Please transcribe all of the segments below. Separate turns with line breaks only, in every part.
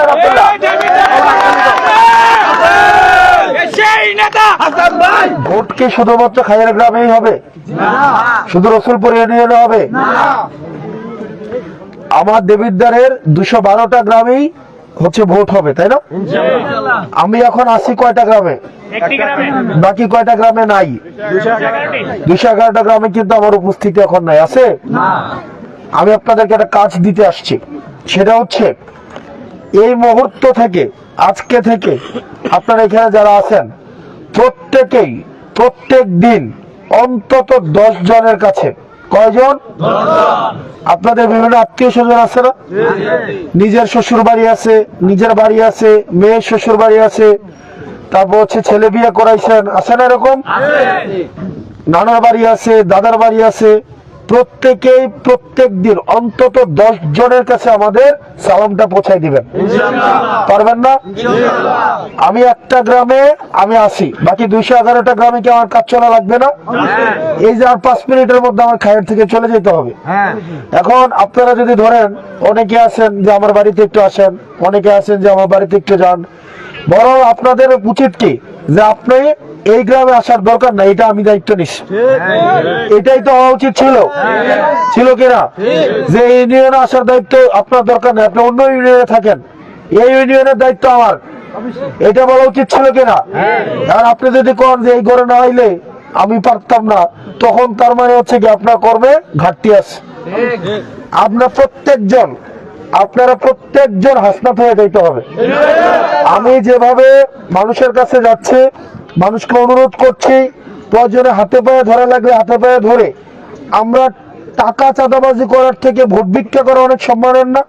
Abdullah. Vote কি শুধুমাত্র খাইয়ার গ্রামেই হবে? শুধু রসুলপুর ইউনিয়নে হবে? আমার দেবিদ্বারের দুশো বারোটা গ্রামেই হচ্ছে ভোট হবে তাই না? আমি এখন আসি কয়টা গ্রামে? বাকি কয়টা গ্রামে নাই? দুশো এগারোটা। গ্রামে কিন্তু আমার উপস্থিতি এখন নাই আছে? আমি আপনাদেরকে একটা কাজ দিতে আসছি। সেটা হচ্ছে এই মুহূর্ত থেকে আজকে থেকে আপনারা এখানে যারা আছেন প্রত্যেকেই প্রত্যেক দিন অন্তত দশ জনের কাছে কয়জন? আপনাদের বিভিন্ন আত্মীয় স্বজন আছে না? নিজের শ্বশুর বাড়ি আছে নিজের বাড়ি আছে মেয়ের শ্বশুর বাড়ি আছে তারপর হচ্ছে ছেলে বিয়ে করাইছেন আছে না এরকম? নানার বাড়ি আছে দাদার বাড়ি আছে প্রত্যেকেই প্রত্যেক দিন অন্তত দশ জনের কাছে আমাদের সালামটা পৌঁছাই দিবেন। পারবেন না? আমি একটা গ্রামে আমি আসি বাকি দুইশো এগারোটা গ্রামে কি আমার কাজ চলা লাগবে না? এই যে আর পাঁচ মিনিটের মধ্যে আমার খায়ের থেকে চলে যেতে হবে। এখন আপনারা যদি ধরেন অনেকে আছেন যে আমার বাড়িতে একটু আসেন অনেকে আছেন যে আমার বাড়িতে একটু যান। বরং আপনাদের উচিত কি? যে আপনি এই গ্রামে আসার দরকার না এটা আমি দায়িত্ব নিচ্ছি এটাই তো হওয়া উচিত ছিল। ছিল কিনা? যে ইউনিয়নে আসার দায়িত্ব আপনার দরকার নেই, আপনি অন্য ইউনিয়নে থাকেন। এই ইউনিয়নের দায়িত্ব আমার। এটা বলা উচিত ছিল কিনা? আর আপনি যদি কোন যে এই ঘরে না হইলে আমি পারতাম না, তখন তার মানে হচ্ছে কি আপনার কর্মে ঘাটতি আছে। আপনার প্রত্যেকজন, আপনারা প্রত্যেকজন হাসনাত হয়ে যাইতে হবে। আমি যেভাবে মানুষের কাছে যাচ্ছি মানুষকে অনুরোধ করছি, প্রয়োজনে হাতে পায়ে ধরা লাগলে হাতে পায়ে ধরে। আমরা টাকা চাঁদাবাজি করার থেকে ভোট ভিক্ষা করা অনেক সম্মানের না?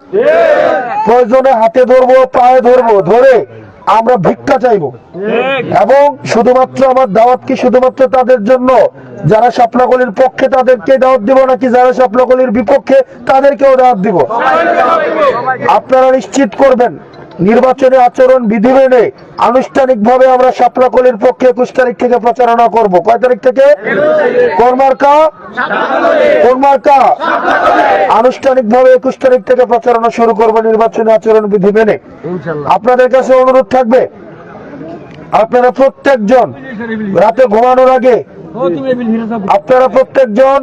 প্রয়োজনে হাতে ধরবো, পায়ে ধরবো, ধরে আমরা ভিক্ষা চাইব। এবং শুধুমাত্র আমার দাওয়াত কি শুধুমাত্র তাদের জন্য? যারা শাপলাকলির পক্ষে তাদেরকে দাওয়াত দিব নাকি যারা শাপলাকলির বিপক্ষে তাদেরকেও দাওয়াত দিব? আপনারা নিশ্চিত করবেন নির্বাচনী আচরণ বিধি মেনে আনুষ্ঠানিকভাবে আমরা শাপলাকলির পক্ষে একুশ তারিখ থেকে প্রচারণা করব। কয় তারিখ থেকে? কর্মার্কা? কর্মার্কা? আনুষ্ঠানিকভাবে একুশ তারিখ থেকে প্রচারণা শুরু করব নির্বাচনী আচরণ বিধি মেনে। আপনাদের কাছে অনুরোধ থাকবে? আপনারা প্রত্যেকজন রাতে ঘুমানোর আগে আপনারা প্রত্যেকজন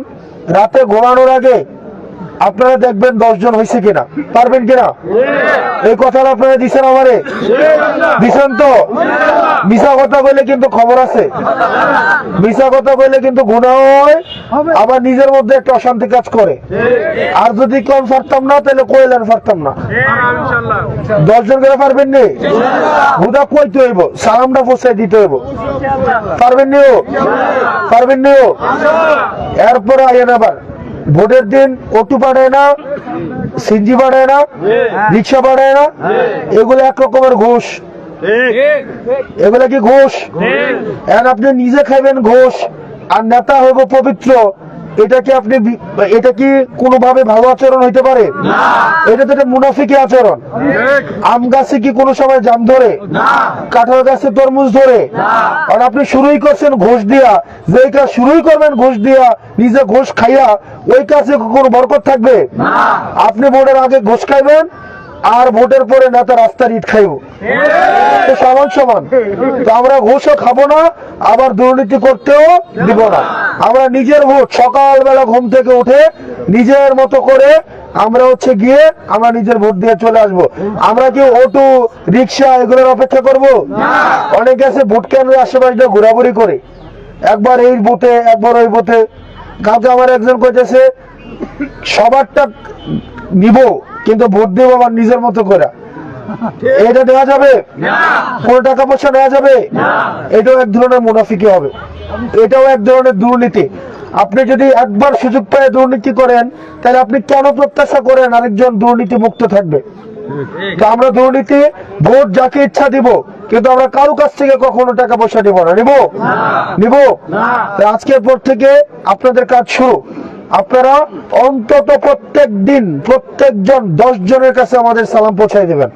রাতে ঘুমানোর আগে আপনারা দেখবেন দশজন হয়েছে কিনা? পারবেন কিনা? এই কথাটা আপনারা দিচ্ছেন আমারে? দিচ্ছেন তো? মিশা কথা বললে কিন্তু খবর আছে। মিশা কথা বললে কিন্তু গুণা হয়। আবার নিজের মধ্যে একটা অশান্তি কাজ করে। আর যদি কম পারতাম না, তাহলে কইলেন পারতাম না। দশজন করে পারবেন নি? হুদা কইতে হইব সালামটা পৌঁছাই দিতে হইব। পারবেন নিও পারবেন নিও এরপরে আইয়েন আবার। ভোটের দিন অটো বাড়ায় না সিনজি বাড়ায় না রিক্সা বাড়ায় না এগুলো এক রকমের ঘোষ। এগুলো কি ঘোষ? এখন আপনি নিজে খাইবেন ঘোষ আর নেতা হইব পবিত্র। এটা কি আপনি এটা কি কোনোভাবে ভালো আচরণ হইতে পারে? এটা তো একটা মুনাফিকি আচরণ। আম গাছে কি কোনো সময় জাম ধরে? কাঁঠাল গাছে তরমুজ ধরে? আর আপনি শুরুই করছেন ঘোষ দিয়া। যে কাজ শুরুই করবেন ঘোষ দিয়া নিজে ঘোষ খাইয়া ওই কাজে কোনো বরকত থাকবে? আপনি ভোটের আগে ঘোষ খাইবেন আর ভোটের পরে নেতা রাস্তার ইট খাইব। সমান সমান। তো আমরা ঘুষও খাব না, আবার দুর্নীতি করতেও দিব না। আমরা নিজের ভোট সকালবেলা ঘুম থেকে উঠে নিজের মতো করে আমরা হচ্ছে গিয়ে আমরা নিজের ভোট দিয়ে চলে আসব। আমরা কি অটো, রিক্সা এগুলোর অপেক্ষা করব? অনেকে আছে ভোট কেন্দ্রের আশেপাশে ঘোরাঘুরি করে। একবার এই বুথে, একবার ওই বুথে। কাউকে আমার একজন কইতেছে, সবারটা নিব। কিন্তু ভোট দেবো আমার নিজের মতো করে। এটা দেওয়া যাবে? কোন টাকা পয়সা নেওয়া যাবে? এটাও এক ধরনের মুনাফিকি হবে। এটাও এক ধরনের দুর্নীতি। আপনি যদি একবার সুযোগ পেয়ে দুর্নীতি করেন তাহলে আপনি কেন প্রত্যাশা করেন আরেকজন দুর্নীতি মুক্ত থাকবে? তো আমরা দুর্নীতি ভোট যাকে ইচ্ছা দিব কিন্তু আমরা কারও কাছ থেকে কখনো টাকা পয়সা নিব না। নিব? নিব? আজকের পর থেকে আপনাদের কাজ শুরু। আপনারা অন্তত প্রত্যেক দিন প্রত্যেকজন দশ জনের কাছে আমাদের সালাম পৌঁছাই দেবেন।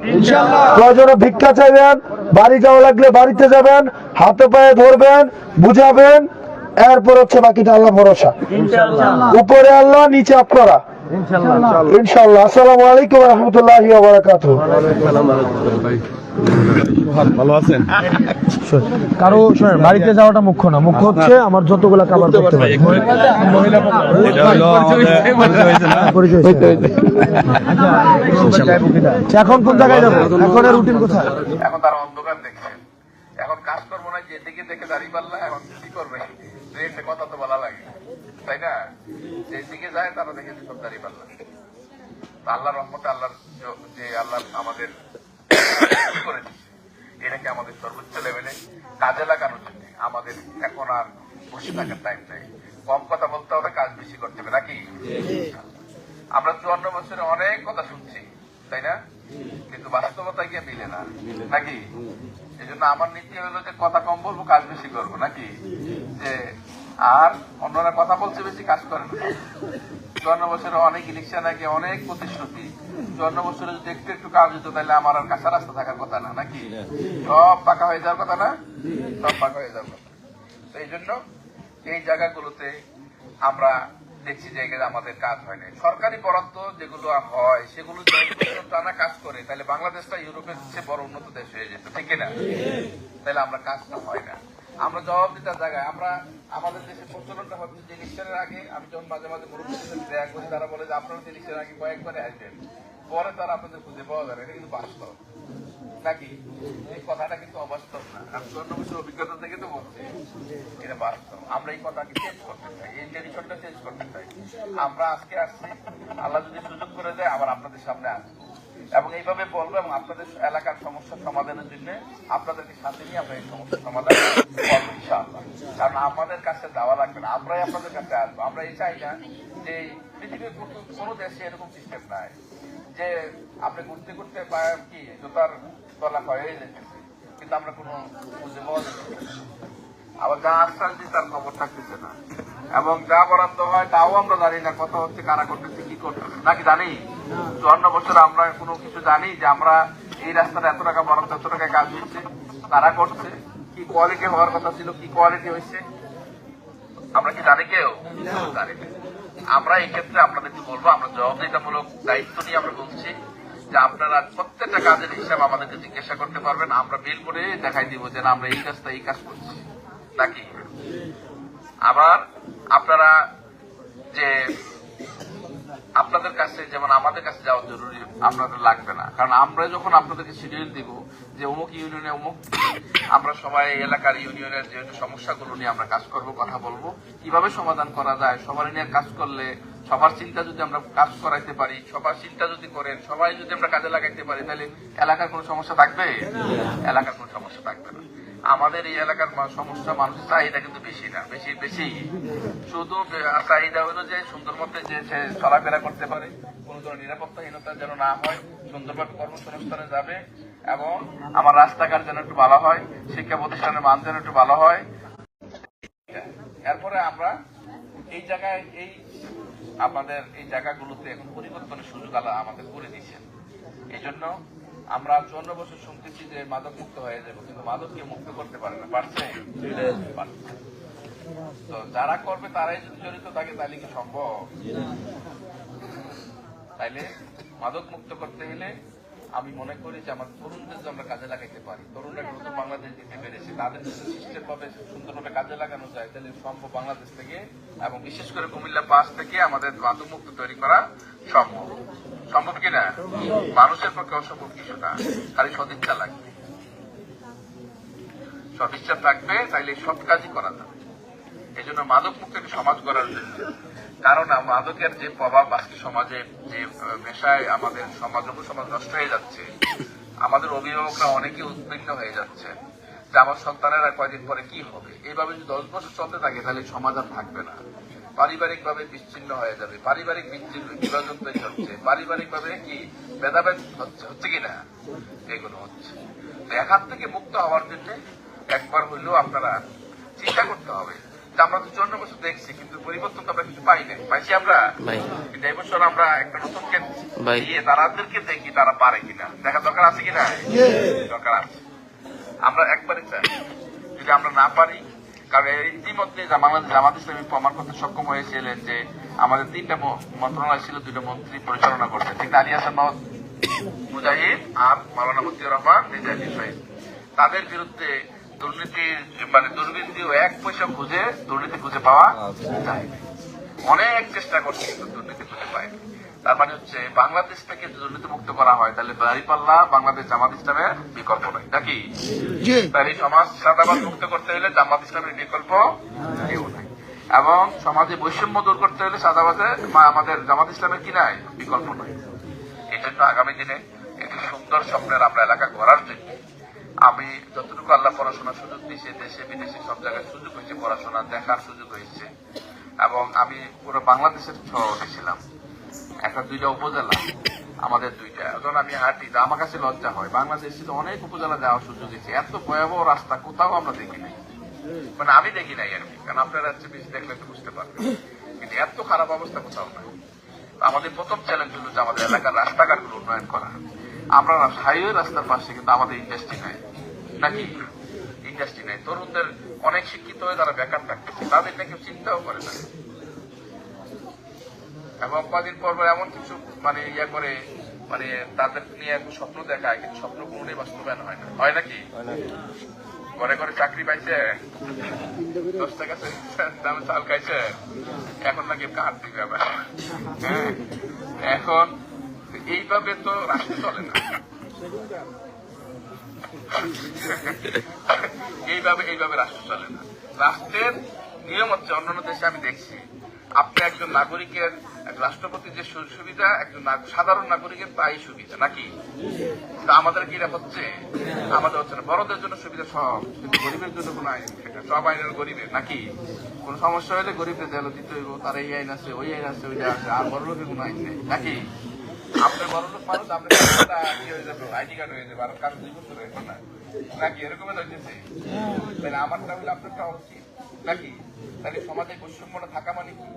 প্রয়োজনে ভিক্ষা চাইবেন বাড়ি যাওয়া লাগলে বাড়িতে যাবেন হাতে পায়ে ধরবেন বুঝাবেন এরপর হচ্ছে বাকিটা আল্লাহ ভরসা। উপরে আল্লাহ নিচে আপনারা। ইনশাল্লাহ আসসালামু আলাইকুম রহমতুল্লাহি বারাকাতুহ।
ভালো আছেন?
কারও শোনেন বাড়িতে যাওয়াটা মুখ্য না। মুখ্য হচ্ছে আমার যতগুলা খাবার করতে পারি।
হয়েছে।
আচ্ছা, এখন কোন জায়গায় যাব? এখন রুটিন কোথায়?
এখন তারা অন্ধকার দেখছে এখন কাজ করব না যেদিকে দেখে দাঁড়িয়ে পারলা এখন কি করবে? কথা তো বলা লাগে। তাই না? যেদিকে যায় তারা দেখে সব দাঁড়িয়ে পারলা আল্লাহ রহমতে আল্লাহর যে আল্লাহ আমাদের এটাকে আমাদের সর্বোচ্চ লেভেলে কাজে লাগানোর জন্য আমাদের এখন আর বসে থাকার টাইম নেই। কম কথা বলতে হবে, কাজ বেশি করতে হবে, নাকি? আমরা চুয়ান্ন বছরে অনেক কথা শুনছি, তাই না? কিন্তু বাস্তবতা গিয়ে মিলে না, নাকি? এই জন্য আমার নীতি হলো যে কথা কম বলব, কাজ বেশি করব, নাকি? যে আর অন্যরা কথা বলছে বেশি, কাজ করে না। চুয়ান্ন বছরে অনেক ইলেকশন আগে অনেক প্রতিশ্রুতি। চুয়ান্ন বছরে যদি একটু একটু কাজ হতো তাহলে আমার আর কাঁচা রাস্তা থাকার কথা না, নাকি? সব পাকা হয়ে যাওয়ার কথা না? সব পাকা হয়ে যাওয়ার কথা। এই জন্য এই জায়গাগুলোতে আমরা দেখছি যে আমাদের কাজ হয় না সরকারি বরাদ্দ যেগুলো হয়, সেগুলো টানা কাজ করে, তাহলে বাংলাদেশটা ইউরোপের চেয়ে বড় উন্নত দেশ হয়ে যেত, ঠিক না? তাহলে আমরা কাজটা হয় না। আমরা জবাব দিতে জায়গায়। আমরা আমাদের দেশে প্রচলনটা হচ্ছে যে ইলেকশনের আগে আমি যখন মাঝে মাঝে মুরব্বীদের তারা বলে যে আপনারা ইলেকশনের আগে কয়েকবারে আসবেন। পরে তারা আপনাদের খুঁজে পাওয়া যাবে এটা কিন্তু বাস্তব। নাকি? এই কথাটা কিন্তু অবাস্তব না। আমি চন্দ্র বছর অভিজ্ঞতা থেকে তো বলছি, এটা বাস্তব। আমরা এই কথাকে চেঞ্জ করতে চাই, এই ট্রেডিশনটা চেঞ্জ করতে চাই। আমরা আজকে আসছি, আল্লাহ যদি সুযোগ করে দেয়, আবার আপনাদের সামনে আসব। এবং এইভাবে বলব এবং আপনাদের এলাকার সমস্যা সমাধানের জন্য আপনাদেরকে সাথে নিয়ে আমরা এই সমস্যা সমাধান করব ইনশাআল্লাহ। কারণ আমাদের কাছে দেওয়া লাগবে না আমরাই আপনাদের কাছে আসব। আমরা এই চাই না যে পৃথিবীর কোনো- দেশে এরকম সিস্টেম নাই যে আপনি ঘুরতে ঘুরতে কি জুতার তলা হয়ে যেতেছে কিন্তু আমরা কোনো খুঁজে পাওয়া। আবার যা আশ্বাস দিই তার খবর থাকতেছে না। এবং যা বরাদ্দ হয় তাও আমরা জানি না কথা হচ্ছে, কারা করতেছে, কি করতেছে। নাকি জানি? চুয়ান্ন বছর আমরা কোনো কিছু জানি যে আমরা এই রাস্তাটা এত টাকা বরাদ্দ, এত টাকা কাজ হচ্ছে, তারা করছে, কি কোয়ালিটি হওয়ার কথা ছিল, কি কোয়ালিটি হয়েছে। আমরা কি জানি কেউ? জানি আমরা এই ক্ষেত্রে আপনাদেরকে বলব, আমরা জবাবদিহিতামূলক দায়িত্ব নিয়ে আমরা বলছি যে আপনারা প্রত্যেকটা কাজের হিসাব আমাদেরকে জিজ্ঞাসা করতে পারবেন, আমরা বিল করে দেখাই দিব যে আমরা এই কাজটা, এই কাজ করছি। নাকি? আবার আপনারা যে আপনাদের কাছে, যেমন আমাদের কাছে যাওয়া জরুরি, আপনাদের লাগবে না। কারণ আমরা যখন আপনাদেরকে শিডিউল দিব যে অমুক ইউনিয়নে অমুক, আমরা সবাই এলাকার ইউনিয়নের যে সমস্যাগুলো নিয়ে আমরা কাজ করব, কথা বলব। কীভাবে সমাধান করা যায়? সবার নিয়ে কাজ করলে সবার চিন্তা যদি আমরা কাজ করাইতে পারি, সবার চিন্তা যদি করেন, সবাই যদি আমরা কাজে লাগাইতে পারি, তাহলে এলাকার কোনো সমস্যা থাকবে? এলাকার কোনো সমস্যা থাকবে না। আমাদের এই এলাকার সমস্যা মানুষের চাহিদা কিন্তু বেশি না। বেশি বেশি। শুধু চাহিদা হলো যে সুন্দর মধ্যে যে সে চলাফেরা করতে পারে। কোন ধরনের নিরাপত্তাহীনতা যেন না হয়, সুন্দরভাবে কর্মসংস্থানে যাবে এবং আমার রাস্তাঘাট যেন একটু ভালো হয়, শিক্ষা প্রতিষ্ঠানের মান যেন একটু ভালো হয়। এরপরে আমরা এই জায়গায়, এই আমাদের এই জায়গাগুলোতে এখন পরিবর্তনের সুযোগ আল্লাহ আমাদের করে দিয়েছেন। এই জন্য আমরা চুয়ান্ন বছর শুনতেছি যে মাদক মুক্ত হয়ে যাবে, কিন্তু মাদককে মুক্ত করতে পারে না। পারছে। তো যারা করবে, তারাই যদি জড়িত থাকে, তাহলে কি সম্ভব? তাইলে মাদক মুক্ত করতে হলে আমি মনে করি যে আমার তরুণদের যদি আমরা কাজে লাগাইতে পারি, তরুণরা নতুন বাংলাদেশ দিতে পেরেছে, তাদের যদি সিস্টেম ভাবে সুন্দরভাবে কাজে লাগানো যায়, তাহলে সম্ভব বাংলাদেশ থেকে এবং বিশেষ করে কুমিল্লা পাস থেকে আমাদের মাদক মুক্ত তৈরি করা সম্ভব। সম্ভব কিনা মানুষের পক্ষে অসম্ভব কিছু না। খালি সদিচ্ছা লাগবে। সদিচ্ছা থাকবে, তাইলে সব কাজই করা যাবে। এই জন্য মাদক মুক্ত একটি সমাজ গড়ার জন্য। কারণ মাদকের যে প্রভাব আজকে সমাজে, যে নেশায় আমাদের সমাজ সমাজ নষ্ট হয়ে যাচ্ছে, আমাদের অভিভাবকরা অনেকে উদ্বিগ্ন হয়ে যাচ্ছে যে আমার সন্তানেরা কয়দিন পরে কি হবে? এইভাবে যদি দশ বছর চলতে থাকে, তাহলে সমাজ আর থাকবে না। পারিবারিক ভাবে বিচ্ছিন্ন হয়ে যাবে। পারিবারিক বিচ্ছিন্ন বিভাজন তৈরি হচ্ছে পারিবারিক ভাবে কি ভেদাভেদ হচ্ছে হচ্ছে কিনা এগুলো হচ্ছে। তো হাত থেকে মুক্ত হওয়ার জন্য একবার হইলেও আপনারা চিন্তা করতে হবে আমরা তো চুয়ান্ন বছর দেখছি কিন্তু পরিবর্তন তো আমরা কিছু পাই নাই। পাইছি আমরা? কিন্তু এই বছর আমরা একটা নতুন দিয়ে তারাদেরকে দেখি তারা পারে কিনা। দেখা দরকার আছে কিনা? দরকার আছে। আমরা একবারে চাই। যদি আমরা না পারি কারণ ইতিমধ্যে বাংলাদেশ জামাত ইসলামী প্রমাণ করতে সক্ষম হয়েছিলেন যে আমাদের তিনটা মন্ত্রণালয় ছিল দুটো মন্ত্রী পরিচালনা করছে ঠিক আলী হাসান মুজাহিদ আর মাওলানা মতিউর রহমান তাদের বিরুদ্ধে দুর্নীতির মানে দুর্নীতি এক পয়সা খুঁজে দুর্নীতি খুঁজে পাওয়া যায় অনেক চেষ্টা করছে, কিন্তু দুর্নীতি খুঁজে পায়নি তার মানে হচ্ছে বাংলাদেশ থেকে যদি দুর্নীতি মুক্ত করা হয় তাহলে দাঁড়িপাল্লা বাংলাদেশ জামাত ইসলামের বিকল্প নয় নাকি? তাহলে সমাজ সাদাবাদ মুক্ত করতে হলে জামাত ইসলামের বিকল্প কেউ নাই। এবং সমাজে বৈষম্য দূর করতে হলে সাদাবাদে আমাদের জামাত ইসলামের কি নাই? বিকল্প নয় এই জন্য আগামী দিনে একটি সুন্দর স্বপ্নের আমরা এলাকা গড়ার জন্য আমি যতটুকু আল্লাহ পড়াশোনার সুযোগ দিয়েছে দেশে বিদেশে সব জায়গায় সুযোগ হয়েছে পড়াশোনা দেখার সুযোগ হয়েছে। এবং আমি পুরো বাংলাদেশের শহরে ছিলাম একটা দুইটা উপজেলা, আমাদের দুইটা। যখন আমি হাঁটি আমার কাছে লজ্জা হয়। বাংলাদেশে তো অনেক উপজেলা যাওয়ার সুযোগ হয়েছে এত ভয়াবহ রাস্তা, কোথাও আমরা দেখি নাই। মানে আমি দেখি নাই আর কি। কারণ আপনারা হচ্ছে বেশি দেখলে তো বুঝতে পারবেন। কিন্তু এত খারাপ অবস্থা কোথাও নাই। আমাদের প্রথম চ্যালেঞ্জ হলো যে আমাদের এলাকার রাস্তাঘাটগুলো উন্নয়ন করা। আমরা হাইওয়ে রাস্তার পাশে কিন্তু আমাদের ইন্ডাস্ট্রি নাই। নাকি? ইন্ডাস্ট্রি নাই। তরুণদের অনেক শিক্ষিত হয়ে তারা বেকার থাকতেছে। তাদের নাকি চিন্তাও করে না। এবং কদিন পর পর এমন কিছু মানে ইয়ে করে মানে তাদের নিয়ে একটু স্বপ্ন দেখায় কিন্তু স্বপ্ন কোনোটাই বাস্তবায়ন হয় না। হয় নাকি? ঘরে ঘরে চাকরি পাইছে? দশ টাকা দামে চাল খাইছে? এখন নাকি কার দিবে আবার। হ্যাঁ এখন এইভাবে তো রাষ্ট্র চলে না। এইভাবে এইভাবে রাষ্ট্র চলে না। রাষ্ট্রের নিয়ম হচ্ছে অন্যান্য দেশে আমি দেখছি আপনি একজন নাগরিকের, এক রাষ্ট্রপতির যে সুবিধা, একজন সাধারণ নাগরিকের তাই সুবিধা, নাকি? আমাদের কি হচ্ছে? আমাদের হচ্ছে না, বড়দের জন্য সুবিধা সব, কিন্তু গরিবের জন্য কোনো আইন। সব আইনের গরিবের, নাকি? কোন সমস্যা হলে গরিবদের দেয়ালো দিতে হইব, তার এই আইন আছে, ওই আইন আছে, ওইটা আছে, আর বড় লোকের কোনো আইন নেই, নাকি? আপনার বড় লোক মানুষ আপনার কি হয়ে যাবে আইডি কার্ড হয়ে যাবে, আর কাজ দুই বছর না নাকি এরকম হইতেছে? তাহলে আমারটা হলে আপনারটা উচিত। নাকি? তাহলে সমাজে বৈষম্যটা থাকা মানে কি?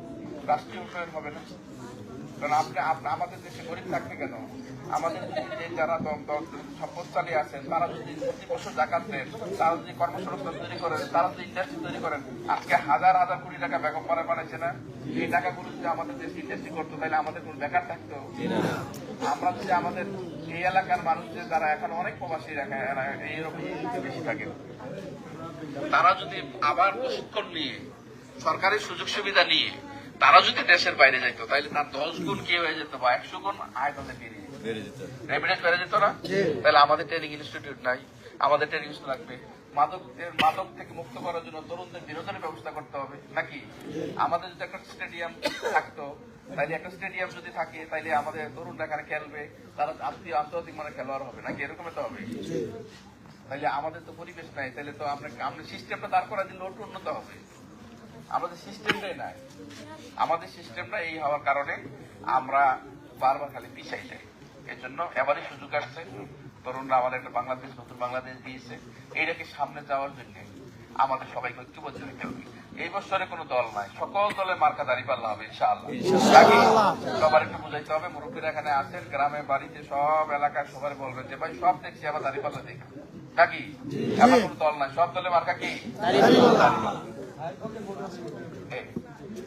রাষ্ট্রীয় উন্নয়ন হবে না? কারণ আপনি আমাদের দেশে গরিব থাকবে কেন? আমাদের যারা সম্পদশালী আছেন, তারা যদি প্রতি বছর জাকাত দেন, তারা যদি কর্মসংস্থান তৈরি করেন, তারা যদি ইন্ডাস্ট্রি তৈরি করেন, আজকে হাজার হাজার কোটি টাকা বেগম পাড়া বানাইছে না? এই টাকাগুলো যদি আমাদের দেশে ইন্ডাস্ট্রি করতো, তাহলে আমাদের কোনো বেকার থাকতো? আমরা যদি আমাদের এই এলাকার মানুষদের যারা এখন অনেক প্রবাসী এইরকম বেশি থাকে তারা যদি আবার প্রশিক্ষণ নিয়ে সরকারি সুযোগ সুবিধা নিয়ে তারা যদি দেশের বাইরে যাইতো তাহলে তার দশ গুণ কি হয়ে যেত বা একশো গুণ আয় তাদের
বেড়ে যেত।
রেমিডেন্স বেড়ে যেত না? তাহলে আমাদের ট্রেনিং ইনস্টিটিউট নাই আমাদের ট্রেনিং লাগবে। মাদক মাদক থেকে মুক্ত করার জন্য তরুণদের বিনোদনের ব্যবস্থা করতে হবে। নাকি? আমাদের যদি একটা স্টেডিয়াম থাকতো তাইলে একটা স্টেডিয়াম যদি থাকে তাইলে আমাদের তরুণরা এখানে খেলবে তারা আত্মীয় আন্তর্জাতিক মানে খেলোয়াড় হবে। নাকি এরকম তো হবে? তাইলে আমাদের তো পরিবেশ নাই তাহলে তো আমরা আমরা সিস্টেমটা দাঁড় করা দিলে ওটা উন্নত হবে। আমাদের সিস্টেমটাই নাই। আমাদের সিস্টেমটা এই হওয়ার কারণে আমরা বারবার খালি পিছাই যাই এর জন্য এবারই সুযোগ আসছে। তরুণরা আমাদের একটা বাংলাদেশ নতুন বাংলাদেশ দিয়েছে। এইটাকে সামনে যাওয়ার জন্য আমাদের সবাইকে ঐক্যবদ্ধ হতে হবে। এই বছরে কোনো দল নাই। সকল দলের মার্কা দাঁড়িয়ে পাল্লা হবে ইনশাআল্লাহ। সবার একটু বুঝাইতে হবে মুরব্বীরা এখানে আছেন গ্রামে বাড়িতে সব এলাকায় সবাই বলবেন যে ভাই সব দেখছি আবার দাঁড়িয়ে পাল্লা দেখা নাকি এমন কোনো দল নাই। সব দলের মার্কা কি?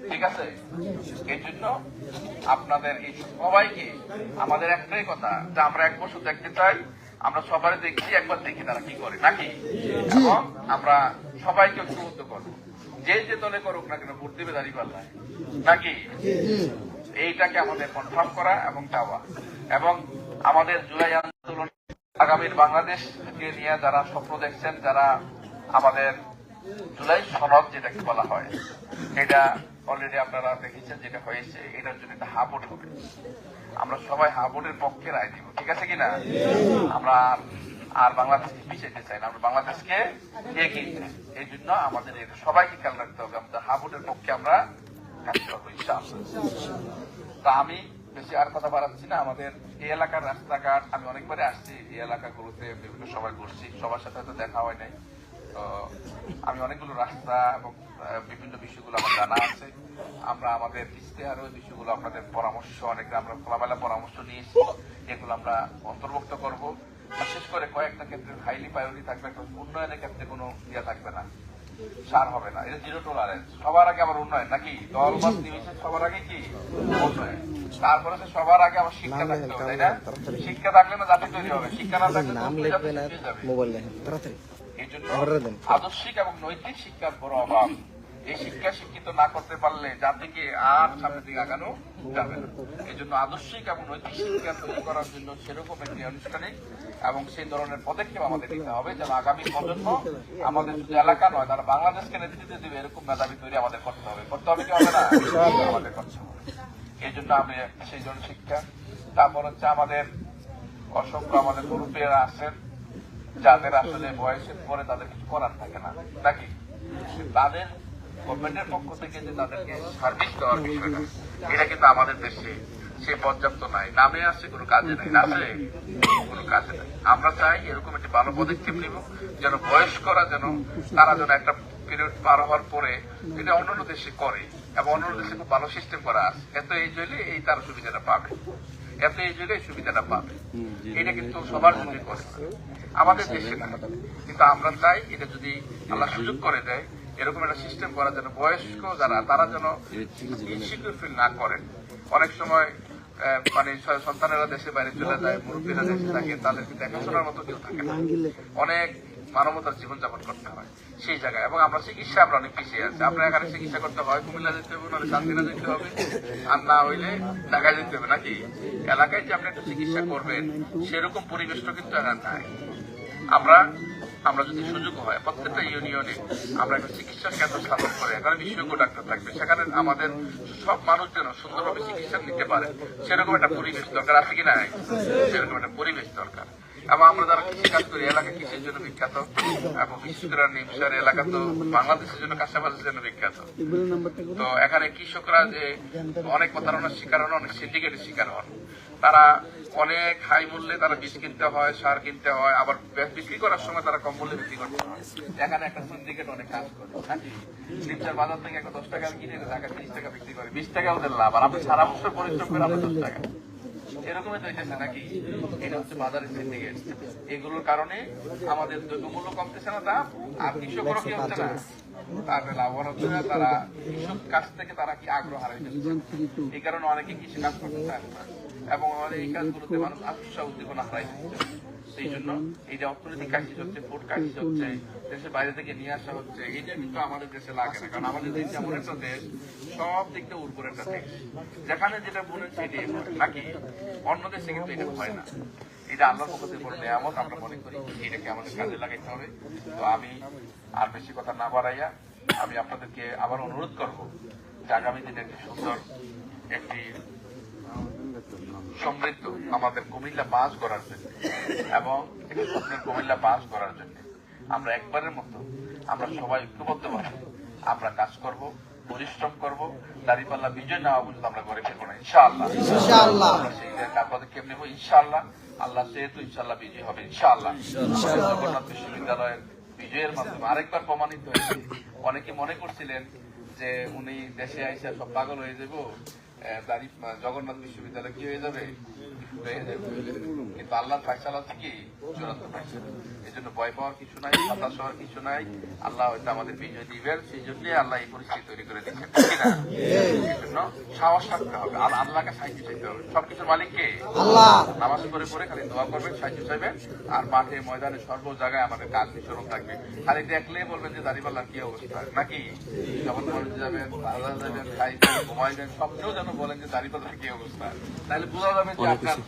ঠিক আছে? এই জন্য আপনাদের এই সবাইকে আমাদের একটাই কথা যে আমরা এক বছর দেখতে চাই আমরা সবাই দেখছি একবার দেখি তারা কি করে নাকি? এবং আমরা সবাইকে ঐক্যবদ্ধ করব। যে যে দলে করুক না কেন ভোট দেবে দাঁড়িয়ে পাল্লায়। নাকি? এইটাকে আমাদের কনফার্ম করা এবং চাওয়া। এবং আমাদের জুলাই আন্দোলন আগামীর বাংলাদেশকে নিয়ে যারা স্বপ্ন দেখছেন যারা আমাদের জুলাই সনদ যেটাকে বলা হয় এটা অলরেডি আপনারা দেখেছেন যেটা হয়েছে এটার জন্য একটা হাবোর্ড হবে। সবাই হাবোর্ডের পক্ষে রায় দিব, ঠিক আছে কিনা? আমরা আর- বাংলাদেশকে পিছাইতে চাই না, আমরা বাংলাদেশকে এগিয়ে এই জন্য আমাদের সবাইকে খেয়াল রাখতে হবে, আমাদের হাবোর্ডের পক্ষে আমরা কাজ করব তা আমি বেশি আর কথা বাড়াচ্ছি না, আমাদের এই এলাকার রাস্তাঘাট, আমি অনেকবারে আসছি, এই এলাকাগুলোতে বিভিন্ন সবাই ঘুরছি, সবার সাথে হয়তো দেখা হয় নাই। তো আমি অনেকগুলো রাস্তা এবং বিভিন্ন বিষয়গুলো আমার জানা আছে। আমরা আমাদের ইশতেহার ওই বিষয়গুলো আপনাদের পরামর্শ অনেক আমরা খোলামেলা পরামর্শ নিয়েছি এগুলো আমরা অন্তর্ভুক্ত করব। বিশেষ করে কয়েকটা ক্ষেত্রে হাইলি প্রায়োরিটি থাকবে একটা উন্নয়নের ক্ষেত্রে কোনো ইয়ে থাকবে না সার হবে না। এটা জিরো টলারেন্স সবার আগে আমার উন্নয়ন নাকি? দল মত নিমিশে সবার আগে কি? উন্নয়ন। তারপরে সবার আগে আমার শিক্ষা থাকতে হবে তাই না? শিক্ষা থাকলে না জাতি তৈরি হবে। শিক্ষা না থাকলে
নাম লিখবে না। মোবাইল দেখেন তাড়াতাড়ি।
এই জন্য আদর্শিক এবং নৈতিক শিক্ষার বড় অভাব। এই শিক্ষা শিক্ষিত না করতে পারলে জাতিকে আর সামনের দিকে আগানো যাবে না। এই জন্য আদর্শিক এবং নৈতিক শিক্ষা তৈরি করার জন্য সেরকম একটি আনুষ্ঠানিক এবং সেই ধরনের পদক্ষেপ আমাদের নিতে হবে যেন আগামী প্রজন্ম আমাদের শুধু এলাকা নয় তারা বাংলাদেশকে নেতৃত্ব দেবে এরকম মেধাবী তৈরি আমাদের করতে হবে। করতে হবে কি হবে না? আমাদের করতে হবে। এই জন্য আমি সেই জন্য শিক্ষা তারপর হচ্ছে আমাদের অসংখ্য আমাদের মুরব্বীরা আছেন যাদের আসলে বয়সের পরে তাদের কিছু করার থাকে না। নাকি? তাদের গভর্নমেন্টের পক্ষ থেকে যে তাদেরকে সার্ভিস দেওয়ার বিষয়টা, এটা কিন্তু আমাদের দেশে সে পর্যাপ্ত নাই। নামে আসছে কোনো কাজে নাই। আছে কোনো কাজে নাই। আমরা চাই এরকম একটি ভালো পদক্ষেপ নিব, যেন বয়স্করা যেন, তারা যেন একটা পিরিয়ড পার হওয়ার পরে এটা অন্যান্য দেশে করে, এবং অন্যান্য দেশে খুব ভালো সিস্টেম করা আছে, এত এই জন্য এই তার সুবিধাটা পাবে। এত এই জায়গায় সুবিধাটা পাবে। এটা কিন্তু সবার জন্য করে। আমাদের দেশে না কিন্তু আমরা চাই এটা যদি আল্লাহ সুযোগ করে দেয় এরকম একটা সিস্টেম করার জন্য বয়স্ক যারা তারা যেন ইনসিকিউর ফিল না করেন। অনেক সময় আহ, মানে সন্তানেরা দেশে বাইরে চলে যায় মুরব্বীরা দেশে থাকে তাদেরকে দেখাশোনার মতো কেউ থাকে না। অনেক মানবতার জীবনযাপন করতে হয় সেই জায়গায়। এবং আমরা চিকিৎসা আমরা অনেক পিছিয়ে আছি। আপনার এখানে চিকিৎসা করতে হয়, কুমিল্লা যেতে হবে, নাহলে শান্তিনা যেতে হবে। আর না হইলে ঢাকায় যেতে হবে নাকি? এলাকায় যে আপনি একটা চিকিৎসা করবেন, সেরকম পরিবেশটা কিন্তু এখানে নাই। আমরা আমরা যদি সুযোগ হয়, প্রত্যেকটা ইউনিয়নে আমরা একটা চিকিৎসা কেন্দ্র স্থাপন করে, এখানে বিশেষজ্ঞ ডাক্তার থাকবে। সেখানে আমাদের সব মানুষ যেন সুন্দরভাবে চিকিৎসা নিতে পারে। সেরকম একটা পরিবেশ দরকার আছে কি নাই? সেরকম একটা পরিবেশ দরকার। এবং আমরা যারা কৃষিকাজ করি এলাকা কৃষির জন্য বিখ্যাত এবং বিশেষ করে নিমসার এলাকা তো বাংলাদেশের জন্য কাঁচাবাজের জন্য বিখ্যাত। তো এখানে কৃষকরা যে অনেক প্রতারণার শিকার হন, অনেক সিন্ডিকেটের শিকার হন, তারা অনেক হাই মূল্যে তারা বীজ কিনতে হয়, সার কিনতে হয়, আবার বিক্রি করার সময় তারা কম মূল্যে বিক্রি করতে হয়। এখানে একটা সিন্ডিকেট অনেক কাজ করে নাকি নিমসার বাজার থেকে একটা দশ টাকা কিনে টাকা বিক্রি করে, বিশ টাকা ওদের লাভ আর আপনি সারা বছর পরিশ্রম করে আপনি দশ টাকা। এরকমই তো নাকি? এটা হচ্ছে বাজারের সিন্ডিকেট এগুলোর কারণে আমাদের দ্রব্যমূল্য কমতেছে না দাম আর কৃষকরা কি হচ্ছে না? তাদের লাভবান হচ্ছে না, তারা কৃষক কাছ থেকে তারা কি আগ্রহ হারাইছে এই কারণে অনেকে কৃষি কাজ করতে চায় না। এবং আমাদের এই কাজগুলোতে মানুষ আত্মসা উদ্দীপনা হারাই সেই জন্য এই যে অর্থনৈতিক কাশি হচ্ছে ফুড কাশি হচ্ছে দেশের বাইরে থেকে নিয়ে আসা হচ্ছে এটা কিন্তু আমাদের দেশে লাগে না। কারণ আমাদের দেশ এমন একটা দেশ সব দিক থেকে উর্বর একটা দেশ। যেখানে যেটা বলেন সেটাই হয়। নাকি অন্য দেশে কিন্তু এটা হয় না। এটা আল্লাহর পক্ষ থেকে বড় নিয়ামত আমরা মনে করি এটাকে আমাদের কাজে লাগাইতে হবে। তো আমি আর বেশি কথা না বাড়াইয়া আমি আপনাদেরকে আবার অনুরোধ করব যে আগামী দিনে একটি সুন্দর একটি সমৃদ্ধ আমাদের কুমিল্লা পাস করার জন্য এবং স্বপ্নের কুমিল্লা পাস করার জন্য। আমরা একবারের মতো আমরা সবাই ঐক্যবদ্ধভাবে আমরা কাজ করব পরিশ্রম করব। দাঁড়িপাল্লা বিজয় নেওয়া পর্যন্ত আমরা ঘরে ফিরবো না ইনশাআল্লাহ।
ইনশাআল্লাহ।
সেই পদক্ষেপ নেব ইনশাআল্লাহ। আল্লাহ সেহেতু ইনশাআল্লাহ বিজয় হবে ইনশাআল্লাহ। জগন্নাথ বিশ্ববিদ্যালয়ের বিজয়ের মাধ্যমে আরেকবার প্রমাণিত হয়েছে। অনেকে মনে করছিলেন যে উনি দেশে আইসা সব পাগল হয়ে যাব। জগন্নাথ বিশ্ববিদ্যালয় কি হয়ে যাবে? হয়ে যাবে। কিন্তু আল্লাহ ফাইসালা হচ্ছে কি চূড়ান্ত ফাইসালা এই জন্য ভয় পাওয়ার কিছু নাই হতাশ হওয়ার কিছু নাই। আল্লাহ হয়তো আমাদের বিজয় দিবেন সেই জন্যই আল্লাহ এই পরিস্থিতি তৈরি করে দিচ্ছেন ঠিক না? এই জন্য সাহস থাকতে হবে। আর আল্লাহকে সাহায্য চাইতে হবে। সবকিছুর মালিক নামাজ পড়ে পড়ে খালি দোয়া করবেন সাহায্য চাইবেন। আর মাঠে ময়দানে সর্ব জায়গায় আমাদের কাজ বিচরণ থাকবে। খালি দেখলে বলবেন যে দাঁড়িপাল্লার কি অবস্থা? নাকি? যখন কলেজে যাবেন বাজার যাবেন খাইবেন ঘুমাইবেন স্বপ্নেও যেন বলেন যে দাঁড়িপাল্লার কি অবস্থা? তাহলে বোঝা যাবে যে আপনার